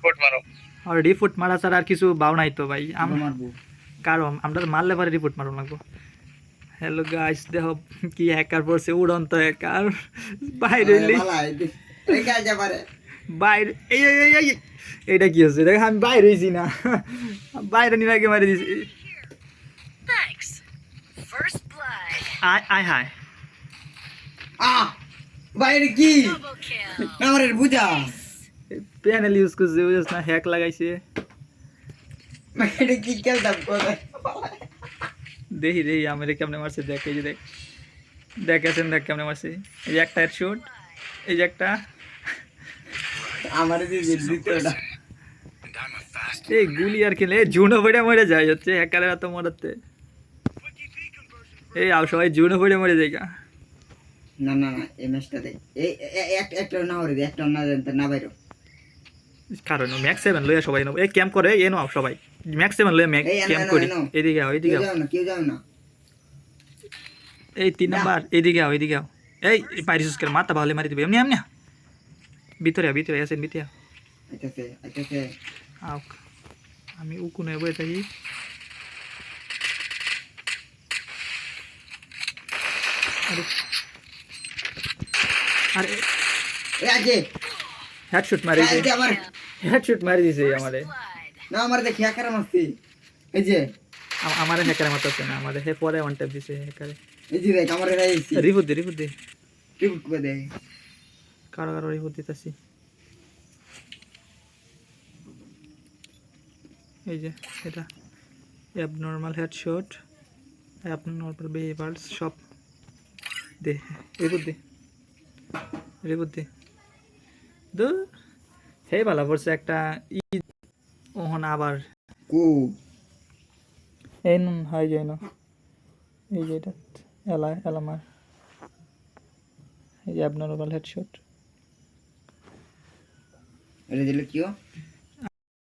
Report মারো। আর report মারা ছাড়া আর কিছু বাউ নাই তো ভাই। আম- মারবো। কারণ আমরা মারলে পরে রিপোর্ট মারো লাগবো। হ্যালো গাইস দেখো কি হ্যাকার পড়ছে উড়ন্ত হ্যাকার বাইরে বাইরে এই এই কি হচ্ছে? দেখ আমি বাইরে হয়েছি না। বাইরে নিয়ে আগে মারি দিছি. আয় আয় হায়। আহ বাইরে কি? আমার বুঝা। প্যানেল ইউজ করছে বুঝছ না হ্যাক লাগাইছে। কোথায়? দেখি দেখি আমার কেমনে মারছে দেখ এই যে দেখ। দেখ আছেন দেখ কেমনে মারছে। এই যে একটা হেডশট এই যে একটা। আমার এই গুলি আর খেলে জুনো পড়ে মরে যায় হচ্ছে হ্যাকারের এত মরাতে। এই আও সবাই জুনো পড়ে মরে যায়। না না না এই ম্যাচটাতে এই একটা না হরে একটা না না বাইরো। কারণ ম্যাক্স সেভেন লইয়া সবাই নেব। এই ক্যাম্প করে এ নাও সবাই। ম্যাক্স সেভেন লইয়া ম্যাক ক্যাম্প করি। এদিকে আও এদিকে আও। কেউ যাও না। এই তিন নাম্বার এইদিকে আও এইদিকে আও। এই পারিস করে মাথা ভালো মারি দিবে। এমনি এমনি। ভিতরে ভিতরে আসেন ভিতরে আইতাছে আও আমি উকুনে বয়ে থাকি আরে। আরে। হেডশট মারি দিছে আমার হেডশট মারি দিছে আমারে. না আমার দেখি একার মারছি। এই যে। আমারে হ্যাকারে মারতেছে না আমারে হে পরে ওয়ান ট্যাপ দিছে হ্যাকারে এই যে দেখ আমার রাইছি রিপোর্ট দে রিপোর্ট দে। রিপোর্ট করে দে। কারও কারও রিপোর্ট দিতেছি। এই যে এটা। অ্যাবনর্মাল হেডশট অ্যাবনর্মাল বিহেভিয়ার্স সব দে। রিপোর্ট দে। রিপোর্ট দে। দু হে ভালো পড়ছে একটা ঈদ। ওহন আবার কু এই নুন হয় যাই না। এই যে এটা এলা এলামার। এই যে অ্যাবনর্মাল হেডশট। এটা দিলে কিও